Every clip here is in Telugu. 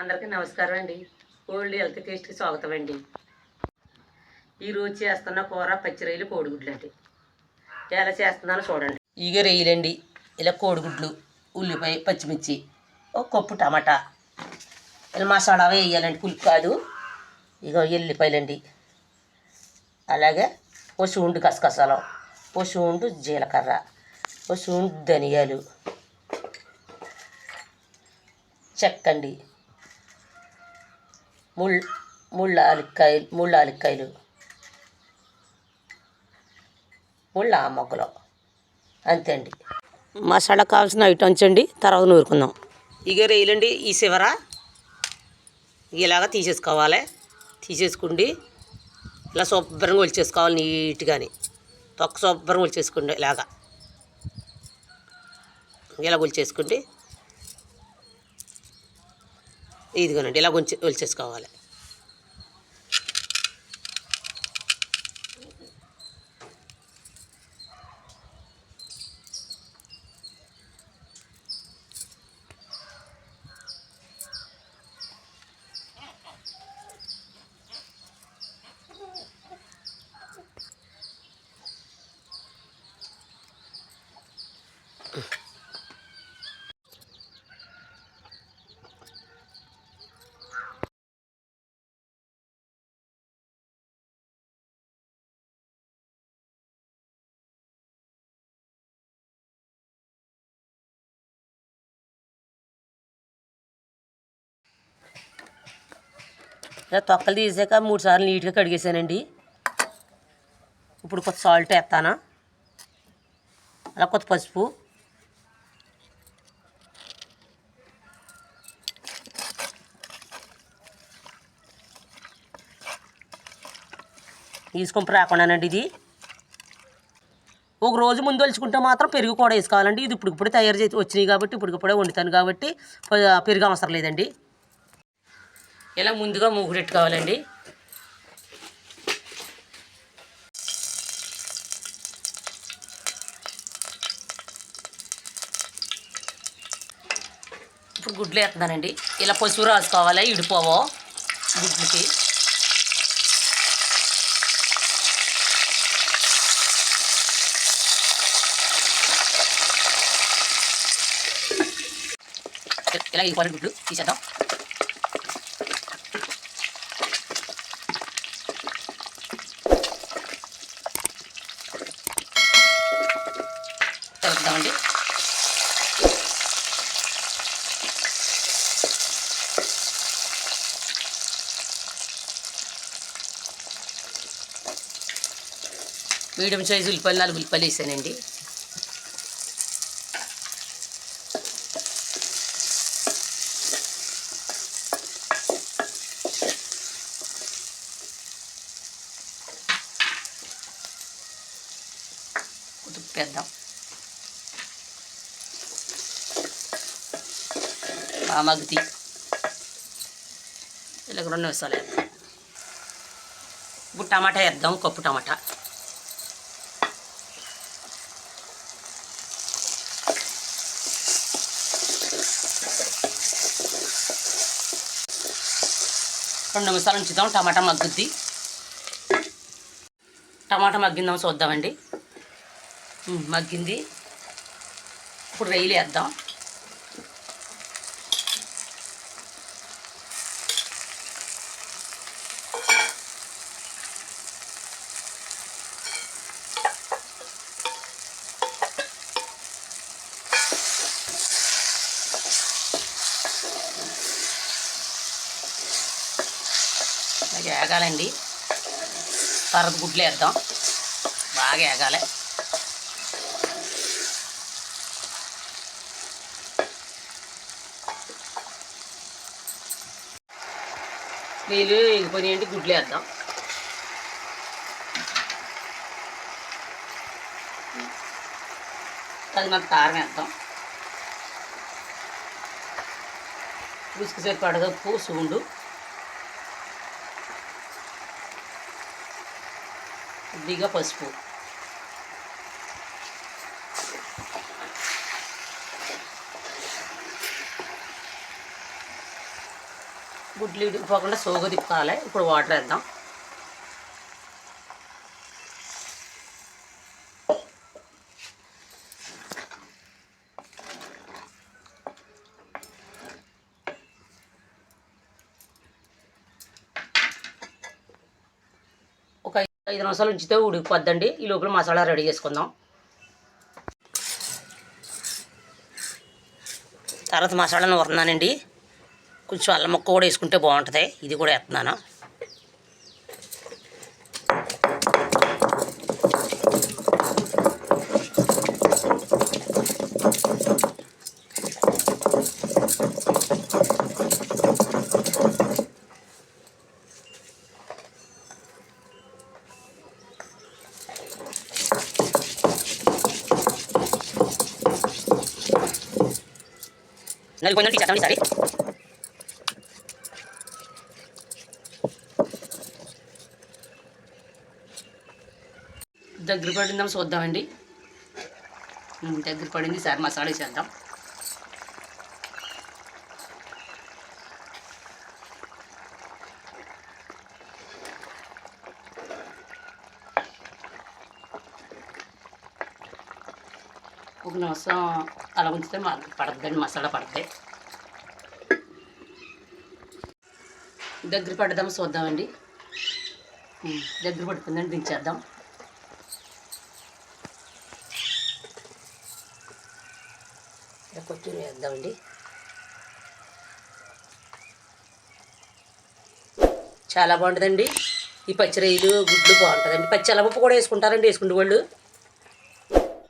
అందరికీ నమస్కారం అండి. కోల్డ్ హెల్త్ టేస్ట్కి స్వాగతం అండి. ఈరోజు చేస్తున్న కూర పచ్చి రొయ్యలు కోడిగుడ్లు అండి. ఎలా చేస్తున్నానో చూడండి. ఇగ రొయ్యలండి. ఇలా కోడిగుడ్లు ఉల్లిపాయ పచ్చిమిర్చి ఒక కప్పు టమాటా. ఇలా మసాలా వేయాలండి పులుపు కాదు ఇక ఎల్లిపాయలండి. అలాగే పసువుండు ఓ సూండు జీలకర్ర పసువుండు ధనియాలు. చెక్కండి. ముల్ ముళ్ళ అలిక్కాయలు ముళ్ళ మొగ్గలు. అంతే అండి. మసాలా కావాల్సిన ఐటమ్స్ అండి తర్వాత నూరుకుందాం. ఇక రేయలండి ఈ చివర ఇలాగ తీసేసుకోవాలి. తీసేసుకోండి ఇలా శుభ్రంగా ఒలిచేసుకోవాలి నీట్గాని. తొక్క శుభ్రంగా ఒలిచేసుకోండి ఇలాగా. ఇలా ఒలిచేసుకోండి ఇదిగోనండి ఇలా కొంచెం ఒలిచేసుకోవాలి. ఇలా తొక్కలు తీసాక మూడు సార్లు నీట్గా కడిగేసానండి. ఇప్పుడు కొత్త సాల్ట్ వేస్తాను. అలా కొత్త పసుపు. తీసుకొని రాకుండానండి ఇది. ఒక రోజు ముందు వలుచుకుంటే మాత్రం పెరుగు కూడా వేసుకోవాలండి. ఇది ఇప్పుడు ఇప్పుడు తయారు చేసి వచ్చినాయి కాబట్టి ఇప్పుడు ఇప్పుడే వండుతాను కాబట్టి పెరుగు అవసరం లేదండి. ఇలా ముందుగా మూగుడెట్టుకోవాలండి ఇప్పుడు గుడ్లు వేస్తున్నానండి. ఇలా పసుపు రాసుకోవాలి ఇడిపోవో? గుడ్లకి. ఇలా ఇవ్వాలి గుడ్లు తీసేద్దాం. కలుపుదామండి మీడియం సైజు ఉల్లిపాయలు నాలుగు ఉల్లిపాయలు వేసానండి. ఉడిపేద్దాం బాగా మగ్గుతి ఇలాగ రెండు నిమిషాలు. వేద్దాం ఇప్పుడు టమాటా వేద్దాం కప్పు టమాటా. రెండు నిమిషాలు ఉంచుదాం టమాటా మగ్గుద్ది. టమాటా మగ్గిందాం చూద్దామండి. మగ్గింది. ఇప్పుడు రొయ్యలు వేద్దాం అలాగే ఏగాలండి. తర్వాత గుడ్లు వేద్దాం. బాగా ఏగాలి. నీళ్ళు ఎగిపోయినాయంటే గుడ్లు వేద్దాం. తగినంత కారం వేద్దాం. రుచికి సేపు పడగప్పు సూండు. కొద్దిగా పసుపు. గుడ్లు ఇడిపోకుండా సోగు తిప్పాలి. ఇప్పుడు వాటర్ వేద్దాం ఒక ఐదు నిమిషాలు ఉంచితే ఉడికిపోద్దండి. ఈ లోపల మసాలా రెడీ చేసుకుందాం. తర్వాత మసాలా వస్తున్నానండి కొంచెం అల్లం ముక్క కూడా వేసుకుంటే బాగుంటుంది. ఇది కూడా వేస్తున్నాను. నలిపోయిందని తీసేస్తామండి సరే దగ్గర పడిందాం చూద్దామండి. దగ్గర పడింది సార్ మసాలా వేసేద్దాం ఒక నిమిషం అలా ఉంచితే పడద్దండి మసాలా పడతాయి దగ్గర పడదాం చూద్దామండి. దగ్గర పడుతుందండి దించేద్దాం. ఇలా కొత్తిమీర వేద్దామండి. చాలా బాగుంటుందండి. ఈ పచ్చిరొయ్యలు గుడ్లు బాగుంటుందండి. పచ్చి అలపప్పు కూడా వేసుకుంటారండి వేసుకుంటే వాళ్ళు.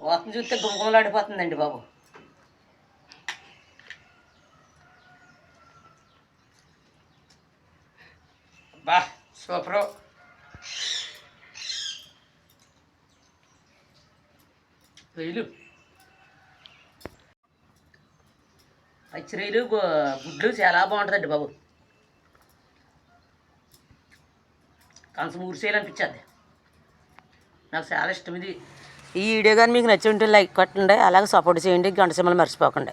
వాసన చూస్తే గుమగుమలాడిపోతుందండి బాబు. బా సూపరు. రొయ్యలు. పచ్చి రొయ్యలు గుడ్లు చాలా బాగుంటుందండి బాబు. కంచం ఊరిసేయాలనిపించద్ది నాకు చాలా ఇష్టం ఇది. ఈ వీడియో కానీ మీకు నచ్చి ఉంటే లైక్ కొట్టండి అలాగే సపోర్ట్ చేయండి గంట సింబల్ మర్చిపోకండి.